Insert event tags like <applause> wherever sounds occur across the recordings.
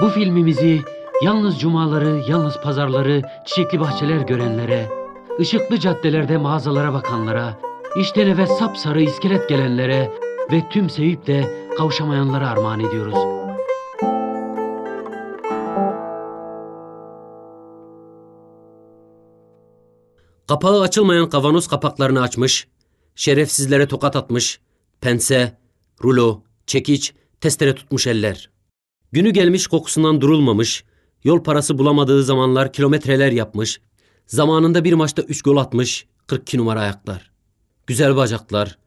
Bu filmimizi yalnız cumaları, yalnız pazarları, çiçekli bahçeler görenlere, ışıklı caddelerde mağazalara bakanlara, işten eve sapsarı iskelet gelenlere ve tüm sevip de kavuşamayanlara armağan ediyoruz. Kapağı açılmayan kavanoz kapaklarını açmış, şerefsizlere tokat atmış, pense, rulo, çekiç, testere tutmuş eller. Günü gelmiş kokusundan durulmamış, yol parası bulamadığı zamanlar kilometreler yapmış, zamanında bir maçta üç gol atmış, 42 numara ayaklar. Güzel bacaklar,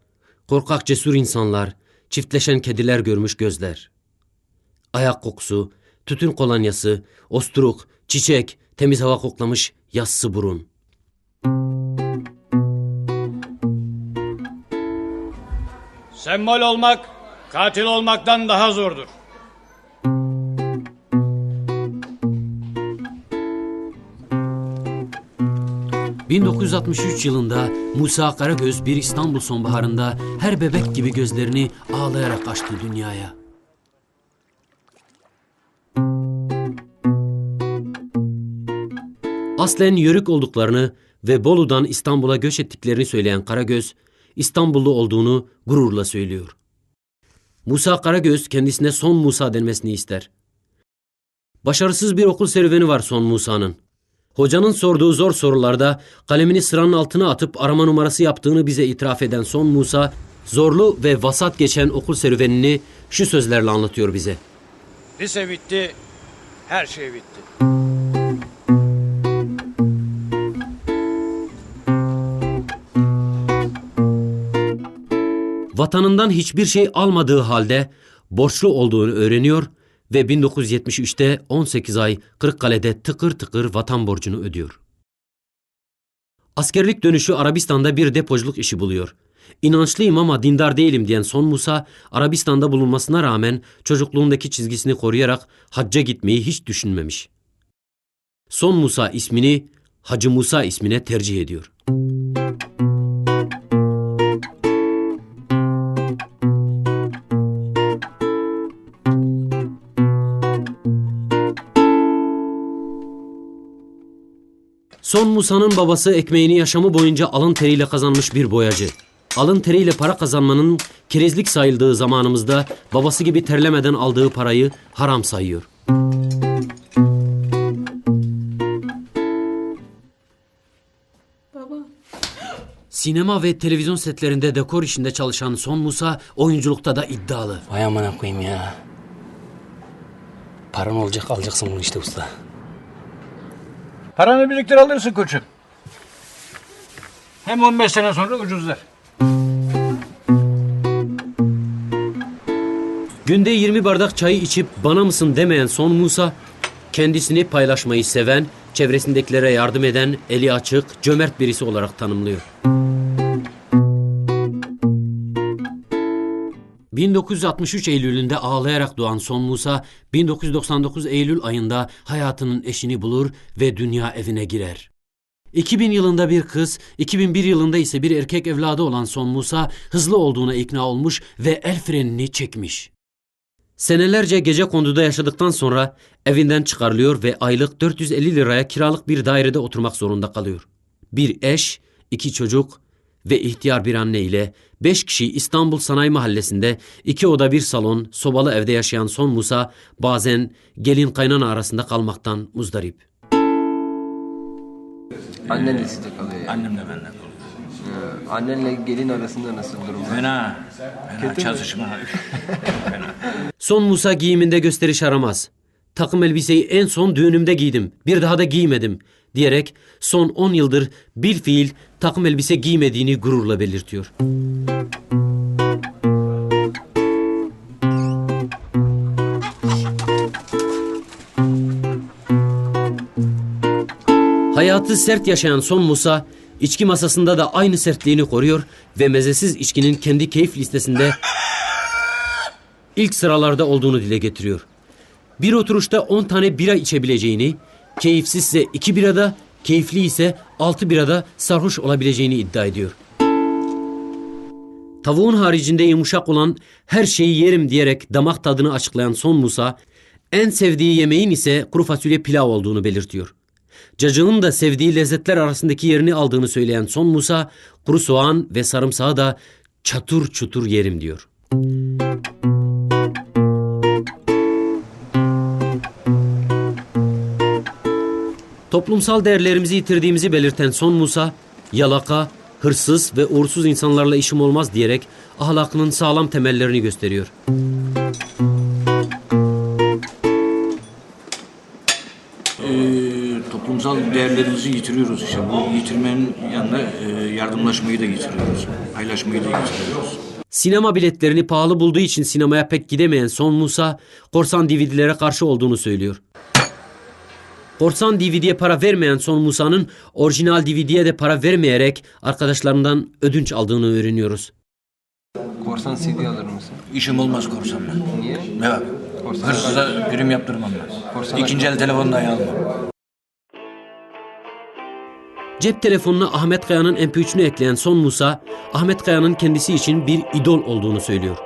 korkak cesur insanlar, çiftleşen kediler görmüş gözler. Ayak kokusu, tütün kolonyası, osturuk, çiçek, temiz hava koklamış yassı burun. Sembol olmak katil olmaktan daha zordur. ...1963 yılında Musa Karagöz bir İstanbul sonbaharında... ...her bebek gibi gözlerini ağlayarak açtı dünyaya. Aslen Yörük olduklarını ve Bolu'dan İstanbul'a göç ettiklerini söyleyen Karagöz, İstanbullu olduğunu gururla söylüyor. Musa Karagöz kendisine Son Musa denmesini ister. Başarısız bir okul serüveni var Son Musa'nın. Hocanın sorduğu zor sorularda kalemini sıranın altına atıp arama numarası yaptığını bize itiraf eden Son Musa, zorlu ve vasat geçen okul serüvenini şu sözlerle anlatıyor bize. Lise bitti, her şey bitti. vatanından hiçbir şey almadığı halde borçlu olduğunu öğreniyor ve 1973'te 18 ay Kırıkkale'de tıkır tıkır vatan borcunu ödüyor. Askerlik dönüşü Arabistan'da bir depoculuk işi buluyor. İnançlıyım ama dindar değilim diyen Son Musa, Arabistan'da bulunmasına rağmen çocukluğundaki çizgisini koruyarak hacca gitmeyi hiç düşünmemiş. Son Musa ismini Hacı Musa ismine tercih ediyor. Son Musa'nın babası ekmeğini yaşamı boyunca alın teriyle kazanmış bir boyacı. Alın teriyle para kazanmanın kerizlik sayıldığı zamanımızda babası gibi terlemeden aldığı parayı haram sayıyor. Sinema ve televizyon setlerinde dekor işinde çalışan Son Musa oyunculukta da iddialı. Vay amına koyayım ya. Paran olacak alacaksın bunu işte usta. Paranı biriktir alırsın koçum. Hem 15 sene sonra ucuzlar. Günde 20 bardak çayı içip bana mısın demeyen Son Musa, kendisini paylaşmayı seven, çevresindekilere yardım eden, eli açık, cömert birisi olarak tanımlıyor. 1963 Eylül'ünde ağlayarak doğan Son Musa, 1999 Eylül ayında hayatının eşini bulur ve dünya evine girer. 2000 yılında bir kız, 2001 yılında ise bir erkek evladı olan Son Musa hızlı olduğuna ikna olmuş ve el frenini çekmiş. Senelerce gece konduda yaşadıktan sonra evinden çıkarılıyor ve aylık 450 liraya kiralık bir dairede oturmak zorunda kalıyor. Bir eş, iki çocuk ve ihtiyar bir anne ile beş kişi İstanbul Sanayi Mahallesi'nde iki oda bir salon, sobalı evde yaşayan Son Musa bazen gelin kaynana arasında kalmaktan muzdarip. Annen de sizde kalıyor yani. Annemle benimle kalıyor. Ee, Annenle gelin arasında nasıl durumlar? Fena. Fena çatışma. <laughs> Son Musa giyiminde gösteriş aramaz. Takım elbiseyi en son düğünümde giydim. Bir daha da giymedim diyerek son 10 yıldır bir fiil takım elbise giymediğini gururla belirtiyor. Hayatı sert yaşayan Son Musa, içki masasında da aynı sertliğini koruyor ve mezesiz içkinin kendi keyif listesinde ilk sıralarda olduğunu dile getiriyor. Bir oturuşta 10 tane bira içebileceğini, keyifsizse 2 birada, keyifli ise 6 birada sarhoş olabileceğini iddia ediyor. Tavuğun haricinde yumuşak olan her şeyi yerim diyerek damak tadını açıklayan Son Musa, En sevdiği yemeğin ise kuru fasulye pilav olduğunu belirtiyor. Cacığın da sevdiği lezzetler arasındaki yerini aldığını söyleyen Son Musa, kuru soğan ve sarımsağı da çatur çutur yerim diyor. Toplumsal değerlerimizi yitirdiğimizi belirten Son Musa, yalaka, hırsız ve uğursuz insanlarla işim olmaz diyerek ahlakının sağlam temellerini gösteriyor. Ee, toplumsal değerlerimizi yitiriyoruz işte. Bu yitirmenin yanında e, yardımlaşmayı da yitiriyoruz. Paylaşmayı da yitiriyoruz. Sinema biletlerini pahalı bulduğu için sinemaya pek gidemeyen Son Musa, korsan DVD'lere karşı olduğunu söylüyor. Korsan DVD'ye para vermeyen Son Musa'nın orijinal DVD'ye de para vermeyerek arkadaşlarından ödünç aldığını öğreniyoruz. Korsan CD alır mısın? İşim olmaz korsanla. Niye? Ne bak? Korsan- Hırsıza prim yaptırmam ben. Korsan- İkinci el telefonu dahi almam. Cep telefonuna Ahmet Kaya'nın MP3'ünü ekleyen Son Musa, Ahmet Kaya'nın kendisi için bir idol olduğunu söylüyor.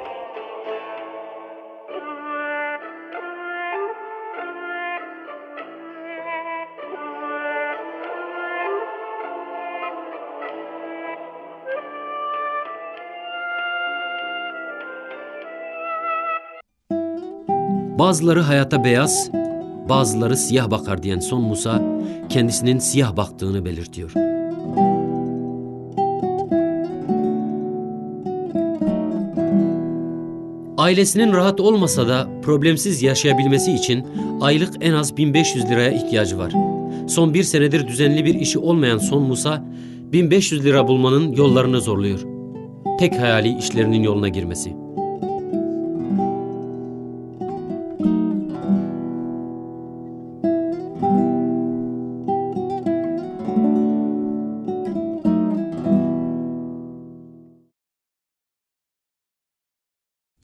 Bazıları hayata beyaz, bazıları siyah bakar diyen Son Musa, kendisinin siyah baktığını belirtiyor. Ailesinin rahat olmasa da problemsiz yaşayabilmesi için aylık en az 1500 liraya ihtiyacı var. Son bir senedir düzenli bir işi olmayan Son Musa, 1500 lira bulmanın yollarını zorluyor. Tek hayali işlerinin yoluna girmesi.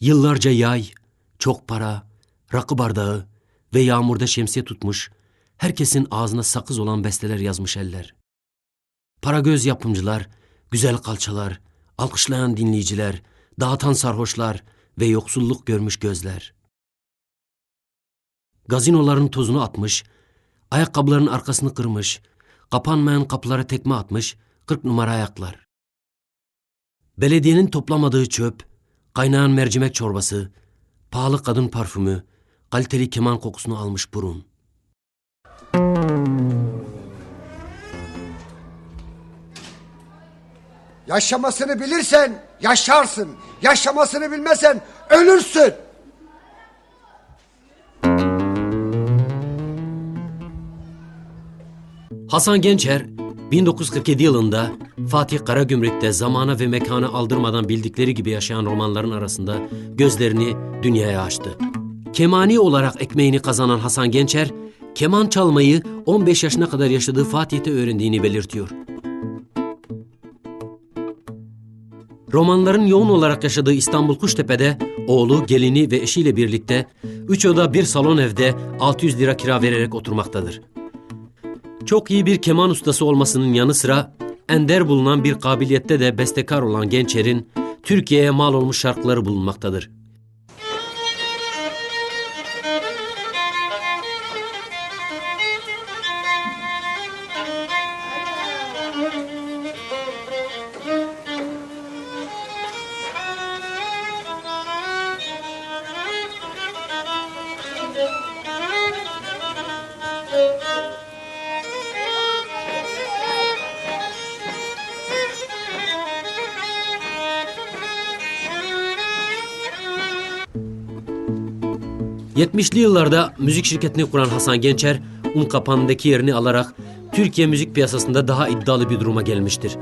Yıllarca yay, çok para, rakı bardağı ve yağmurda şemsiye tutmuş, herkesin ağzına sakız olan besteler yazmış eller. Para göz yapımcılar, güzel kalçalar, alkışlayan dinleyiciler, dağıtan sarhoşlar ve yoksulluk görmüş gözler. Gazinoların tozunu atmış, ayakkabıların arkasını kırmış, kapanmayan kapılara tekme atmış, 40 numara ayaklar. Belediyenin toplamadığı çöp, Kaynayan mercimek çorbası, pahalı kadın parfümü, kaliteli keman kokusunu almış burun. Yaşamasını bilirsen yaşarsın. Yaşamasını bilmezsen ölürsün. Hasan Gençer, 1947 yılında Fatih Karagümrük'te zamana ve mekana aldırmadan bildikleri gibi yaşayan romanların arasında gözlerini dünyaya açtı. Kemani olarak ekmeğini kazanan Hasan Gençer, keman çalmayı 15 yaşına kadar yaşadığı Fatih'te öğrendiğini belirtiyor. Romanların yoğun olarak yaşadığı İstanbul Kuştepe'de oğlu, gelini ve eşiyle birlikte 3 oda bir salon evde 600 lira kira vererek oturmaktadır. Çok iyi bir keman ustası olmasının yanı sıra ender bulunan bir kabiliyette de bestekar olan Gençer'in Türkiye'ye mal olmuş şarkıları bulunmaktadır. ...70'li yıllarda müzik şirketini kuran Hasan Gençer... ...un kapağındaki yerini alarak... ...Türkiye müzik piyasasında daha iddialı bir duruma gelmiştir.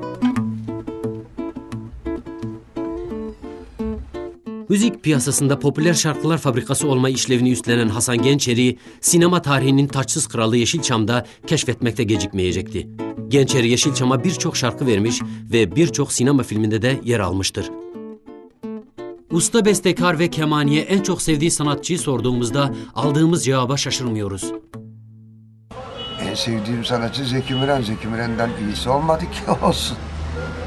Müzik piyasasında popüler şarkılar fabrikası olma işlevini üstlenen Hasan Gençer'i... ...sinema tarihinin taçsız kralı Yeşilçam'da keşfetmekte gecikmeyecekti. Gençer Yeşilçam'a birçok şarkı vermiş... ...ve birçok sinema filminde de yer almıştır. Usta bestekar ve kemaniye en çok sevdiği sanatçıyı sorduğumuzda aldığımız cevaba şaşırmıyoruz. En sevdiğim sanatçı Zeki Müren. Zeki Müren'den iyisi olmadı ki <laughs> olsun.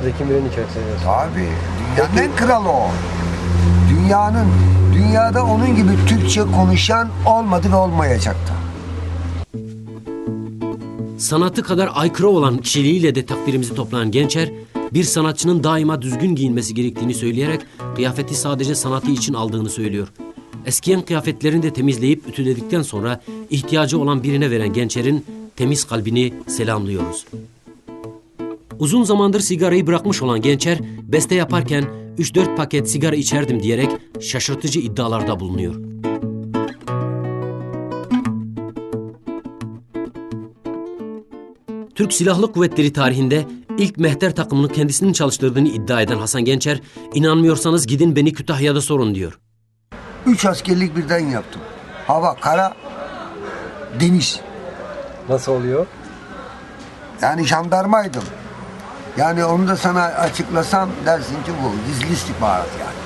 Zeki Müren'i çok seviyorsun. Tabii. Dünyanın en kralı o. Dünyanın Dünyada onun gibi Türkçe konuşan olmadı ve olmayacak da. Sanatı kadar aykırı olan kişiliğiyle de takdirimizi toplayan Gençer, bir sanatçının daima düzgün giyinmesi gerektiğini söyleyerek kıyafeti sadece sanatı için aldığını söylüyor. Eskiyen kıyafetlerini de temizleyip ütüledikten sonra ihtiyacı olan birine veren Gençer'in temiz kalbini selamlıyoruz. Uzun zamandır sigarayı bırakmış olan Gençer, beste yaparken 3-4 paket sigara içerdim diyerek şaşırtıcı iddialarda bulunuyor. Türk Silahlı Kuvvetleri tarihinde ilk mehter takımını kendisinin çalıştırdığını iddia eden Hasan Gençer, inanmıyorsanız gidin beni Kütahya'da sorun diyor. Üç askerlik birden yaptım. Hava, kara, deniz. Nasıl oluyor? Yani jandarmaydım. Yani onu da sana açıklasam dersin ki bu gizli istihbarat yani.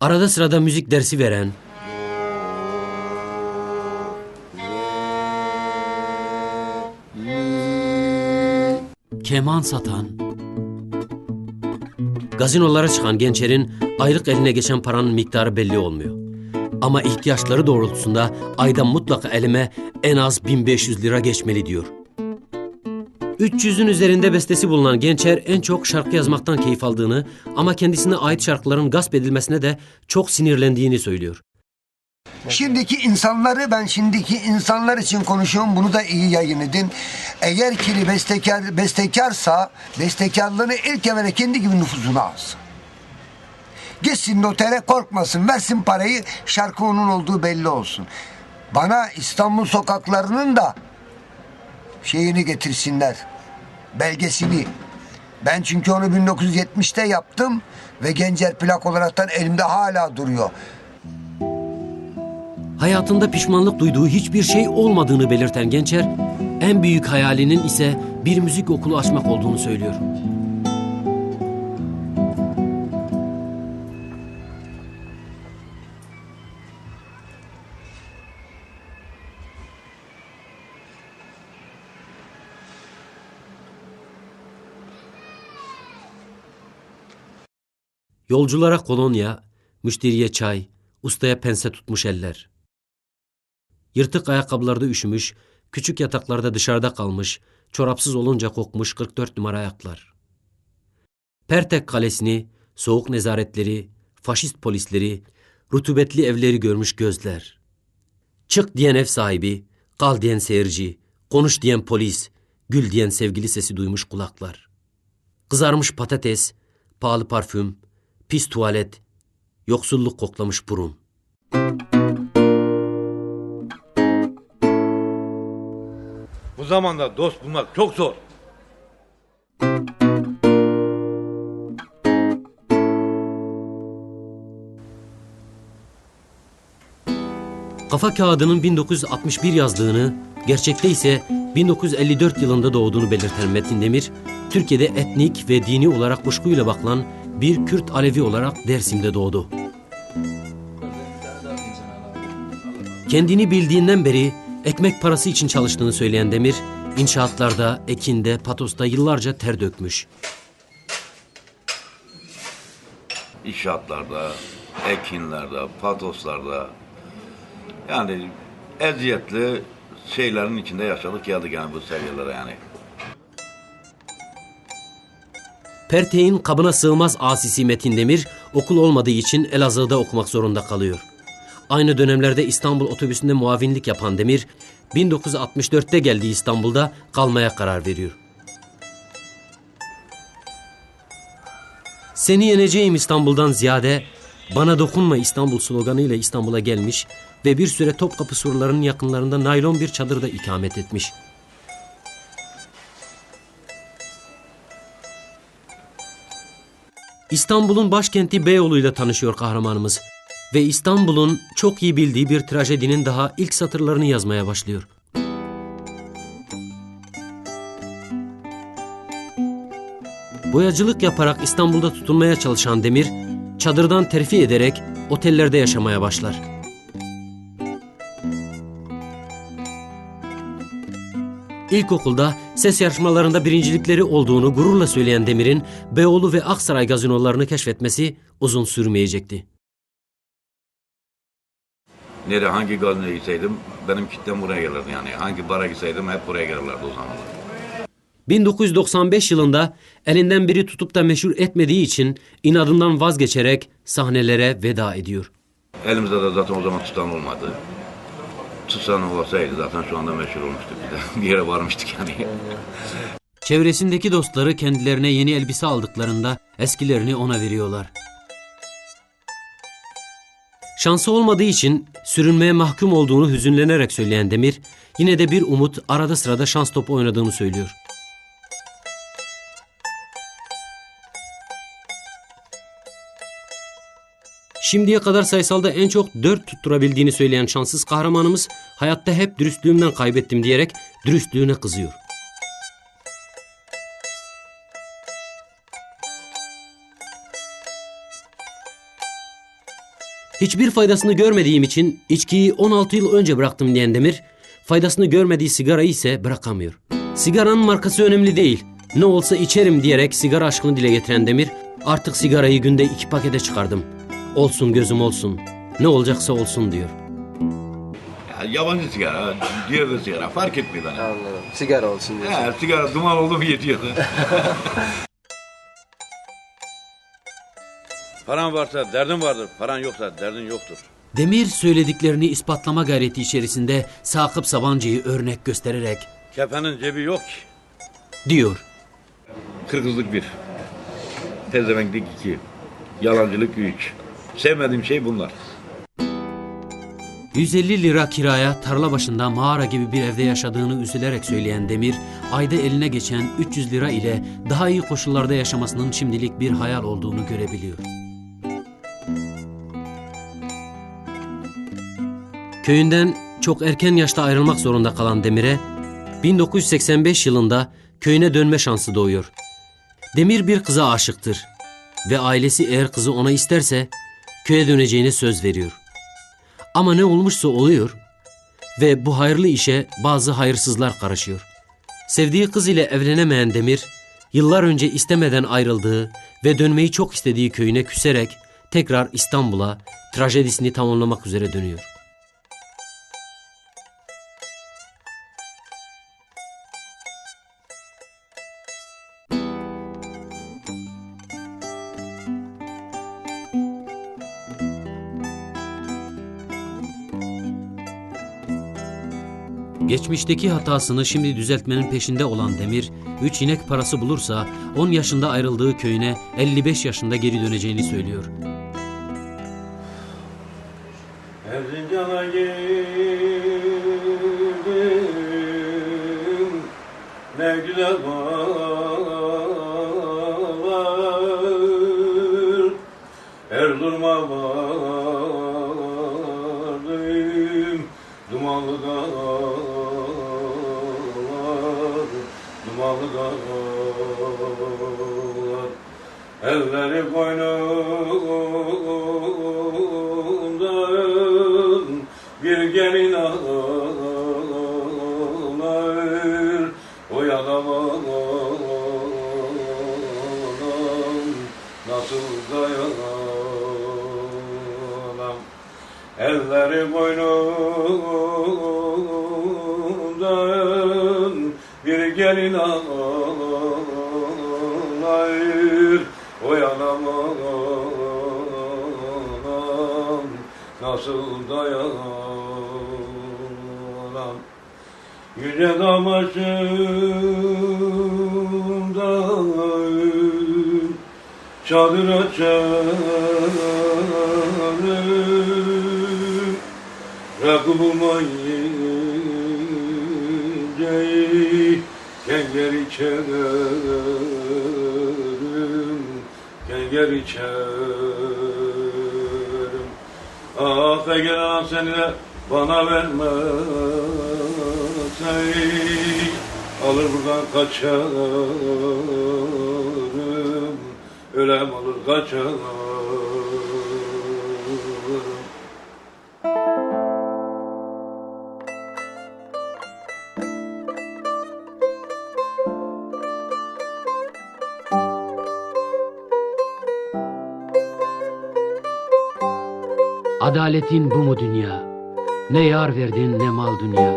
Arada sırada müzik dersi veren, keman satan, gazinolara çıkan Gençer'in aylık eline geçen paranın miktarı belli olmuyor. Ama ihtiyaçları doğrultusunda ayda mutlaka elime en az 1500 lira geçmeli diyor. 300'ün üzerinde bestesi bulunan Gençer en çok şarkı yazmaktan keyif aldığını ama kendisine ait şarkıların gasp edilmesine de çok sinirlendiğini söylüyor. Şimdiki insanları ben şimdiki insanlar için konuşuyorum. Bunu da iyi yayın edin. Eğer ki bestekar, bestekarsa bestekarlığını ilk evvela kendi gibi nüfuzuna alsın. Gitsin notere korkmasın. Versin parayı şarkı onun olduğu belli olsun. Bana İstanbul sokaklarının da şeyini getirsinler. Belgesini. Ben çünkü onu 1970'te yaptım ve Gencer plak olaraktan elimde hala duruyor. Hayatında pişmanlık duyduğu hiçbir şey olmadığını belirten Gençer, en büyük hayalinin ise bir müzik okulu açmak olduğunu söylüyor. Yolculara kolonya, müşteriye çay, ustaya pense tutmuş eller. Yırtık ayakkabılarda üşümüş, küçük yataklarda dışarıda kalmış, çorapsız olunca kokmuş 44 numara ayaklar. Pertek Kalesi'ni, soğuk nezaretleri, faşist polisleri, rutubetli evleri görmüş gözler. Çık diyen ev sahibi, kal diyen seyirci, konuş diyen polis, gül diyen sevgili sesi duymuş kulaklar. Kızarmış patates, pahalı parfüm, pis tuvalet, yoksulluk koklamış burun. Bu zamanda dost bulmak çok zor. Kafa kağıdının 1961 yazdığını, gerçekte ise 1954 yılında doğduğunu belirten Metin Demir, Türkiye'de etnik ve dini olarak kuşkuyla bakılan bir Kürt Alevi olarak Dersim'de doğdu. Kendini bildiğinden beri ekmek parası için çalıştığını söyleyen Demir, inşaatlarda, ekinde, patosta yıllarca ter dökmüş. İnşaatlarda, ekinlerde, patoslarda yani eziyetli şeylerin içinde yaşadık geldik yani bu seviyelere yani. Perteğin kabına sığmaz asisi Metin Demir, okul olmadığı için Elazığ'da okumak zorunda kalıyor. Aynı dönemlerde İstanbul otobüsünde muavinlik yapan Demir, 1964'te geldiği İstanbul'da kalmaya karar veriyor. Seni yeneceğim İstanbul'dan ziyade bana dokunma İstanbul sloganıyla İstanbul'a gelmiş ve bir süre Topkapı surlarının yakınlarında naylon bir çadırda ikamet etmiş. İstanbul'un başkenti Beyoğlu'yla tanışıyor kahramanımız ve İstanbul'un çok iyi bildiği bir trajedinin daha ilk satırlarını yazmaya başlıyor. Boyacılık yaparak İstanbul'da tutunmaya çalışan Demir, çadırdan terfi ederek otellerde yaşamaya başlar. İlkokulda ses yarışmalarında birincilikleri olduğunu gururla söyleyen Demir'in Beyoğlu ve Aksaray gazinolarını keşfetmesi uzun sürmeyecekti. Nereye hangi gazinoya gitseydim benim kitlem buraya gelirdi yani. Hangi bara gitseydim hep buraya gelirlerdi o zamanlar. 1995 yılında elinden biri tutup da meşhur etmediği için inadından vazgeçerek sahnelere veda ediyor. Elimizde de zaten o zaman tutan olmadı. Tutsan olsaydı zaten şu anda meşhur olmuştuk bir de. <laughs> Bir yere varmıştık yani. Çevresindeki dostları kendilerine yeni elbise aldıklarında eskilerini ona veriyorlar. Şansı olmadığı için sürünmeye mahkum olduğunu hüzünlenerek söyleyen Demir, yine de bir umut arada sırada şans topu oynadığını söylüyor. Şimdiye kadar sayısalda en çok 4 tutturabildiğini söyleyen şanssız kahramanımız hayatta hep dürüstlüğümden kaybettim diyerek dürüstlüğüne kızıyor. Hiçbir faydasını görmediğim için içkiyi 16 yıl önce bıraktım diyen Demir, faydasını görmediği sigarayı ise bırakamıyor. Sigaranın markası önemli değil. Ne olsa içerim diyerek sigara aşkını dile getiren Demir, artık sigarayı günde iki pakete çıkardım. Olsun gözüm olsun. Ne olacaksa olsun diyor. Ya, yabancı sigara, diğer de sigara fark etmiyor bana. Anladım. Sigara olsun diyorsun. He, sigara duman oldu mu yetiyor. <laughs> Paran varsa derdin vardır, paran yoksa derdin yoktur. Demir söylediklerini ispatlama gayreti içerisinde Sakıp Sabancı'yı örnek göstererek Kefenin cebi yok ki. diyor. Kırgızlık bir. Pezevenklik iki. Yalancılık üç. Sevmediğim şey bunlar. 150 lira kiraya tarla başında mağara gibi bir evde yaşadığını üzülerek söyleyen Demir, ayda eline geçen 300 lira ile daha iyi koşullarda yaşamasının şimdilik bir hayal olduğunu görebiliyor. Köyünden çok erken yaşta ayrılmak zorunda kalan Demir'e 1985 yılında köyüne dönme şansı doğuyor. Demir bir kıza aşıktır ve ailesi eğer kızı ona isterse köye döneceğine söz veriyor. Ama ne olmuşsa oluyor ve bu hayırlı işe bazı hayırsızlar karışıyor. Sevdiği kız ile evlenemeyen Demir, yıllar önce istemeden ayrıldığı ve dönmeyi çok istediği köyüne küserek tekrar İstanbul'a trajedisini tamamlamak üzere dönüyor. Geçmişteki hatasını şimdi düzeltmenin peşinde olan Demir, 3 inek parası bulursa 10 yaşında ayrıldığı köyüne 55 yaşında geri döneceğini söylüyor. Erzincan'a girdim Elleri koynumdan bir gelin ağlar Oyanamam nasıl dayanam Elleri boynumdan bir gelin ağlar nasıl dayanam Yüce dağ başında çadır açarım Rakı bulmayınca kenger içerim Kenger içerim Ah eğer anan seni de bana vermezsen Alır buradan kaçarım. Ölem alır kaçarım Adaletin bu mu dünya? Ne yar verdin ne mal dünya.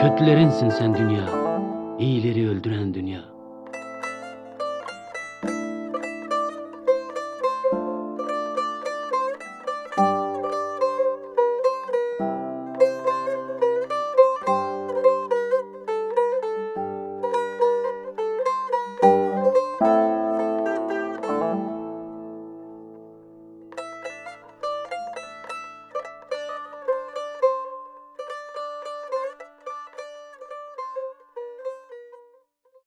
Kötülerinsin sen dünya. İyileri öldüren dünya.